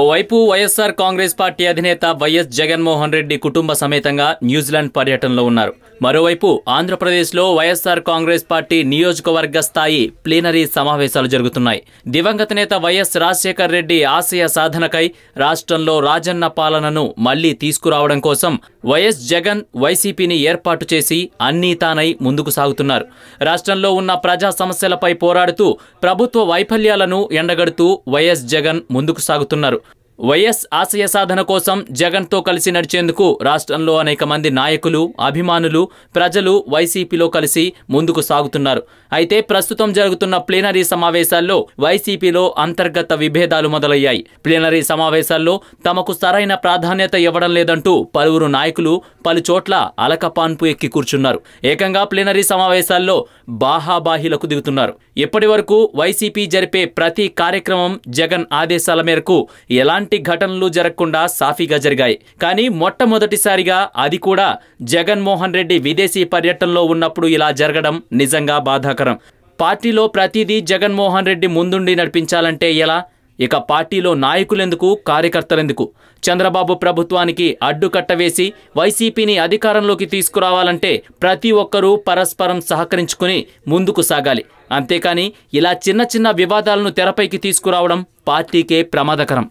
ఓవైపు YSR Congress party అధినేత YS Jaganmohan Reddy కుటుంబ సమేతంగా న్యూజిలాండ్ పర్యటనలో ఉన్నారు. మరోవైపు ఆంధ్రప్రదేశ్లో వైఎస్ఆర్ కాంగ్రెస్ పార్టీ నియోజకవర్గ స్థాయి ప్లీనరీ సమావేశాలు జరుగుతున్నాయి. దివంగత నేత వైఎస్ రాజశేఖర్ రెడ్డి ఆశయ సాధనకై రాష్ట్రంలో రాజన్న పాలనను మళ్ళీ తీసుకురావడం కోసం వైఎస్ జగన్ వైసీపీని ఏర్పాటు చేసి అన్నీ తానై ముందుకు సాగుతున్నారు. రాష్ట్రంలో ఉన్న ప్రజా సమస్యలపై పోరాడుతూ ప్రభుత్వ వైఫల్యాలను ఎండగడుతూ వైఎస్ జగన్ ముందుకు సాగుతున్నారు. వైఎస్ ఆశయ సాధన కోసం జగన్తో కలిసి నడిచేందుకు రాష్ట్రంలో అనేక మంది నాయకులు అభిమానులు ప్రజలు వైసీపీలో కలిసి ముందుకు సాగుతున్నారు. అయితే ప్రస్తుతం జరుగుతున్న ప్లీనరీ సమావేశాల్లో వైసీపీలో అంతర్గత విభేదాలు మొదలయ్యాయి. ప్లీనరీ సమావేశాల్లో తమకు సరైన ప్రాధాన్యత ఇవ్వడం లేదంటూ పలువురు నాయకులు పలుచోట్ల అలకపాన్పు ఎక్కి కూర్చున్నారు. ఏకంగా ప్లీనరీ సమావేశాల్లో బాహాబాహీలకు దిగుతున్నారు. ఇప్పటి వరకు వైసీపీ జరిపే ప్రతి కార్యక్రమం జగన్ ఆదేశాల మేరకు ఎలాంటి ఘటనలు జరగకుండా సాఫీగా జరిగాయి. కానీ మొట్టమొదటిసారిగా అది కూడా జగన్మోహన్ రెడ్డి విదేశీ పర్యటనలో ఉన్నప్పుడు ఇలా జరగడం నిజంగా బాధాకరం. పార్టీలో ప్రతిదీ జగన్మోహన్ రెడ్డి ముందుండి నడిపించాలంటే ఎలా? ఇక పార్టీలో నాయకులెందుకు కార్యకర్తలెందుకు? చంద్రబాబు ప్రభుత్వానికి అడ్డుకట్ట వేసి వైసీపీని అధికారంలోకి తీసుకురావాలంటే ప్రతి ఒక్కరూ పరస్పరం సహకరించుకుని ముందుకు సాగాలి. అంతేకాని ఇలా చిన్న చిన్న వివాదాలను తెరపైకి తీసుకురావడం పార్టీకే ప్రమాదకరం.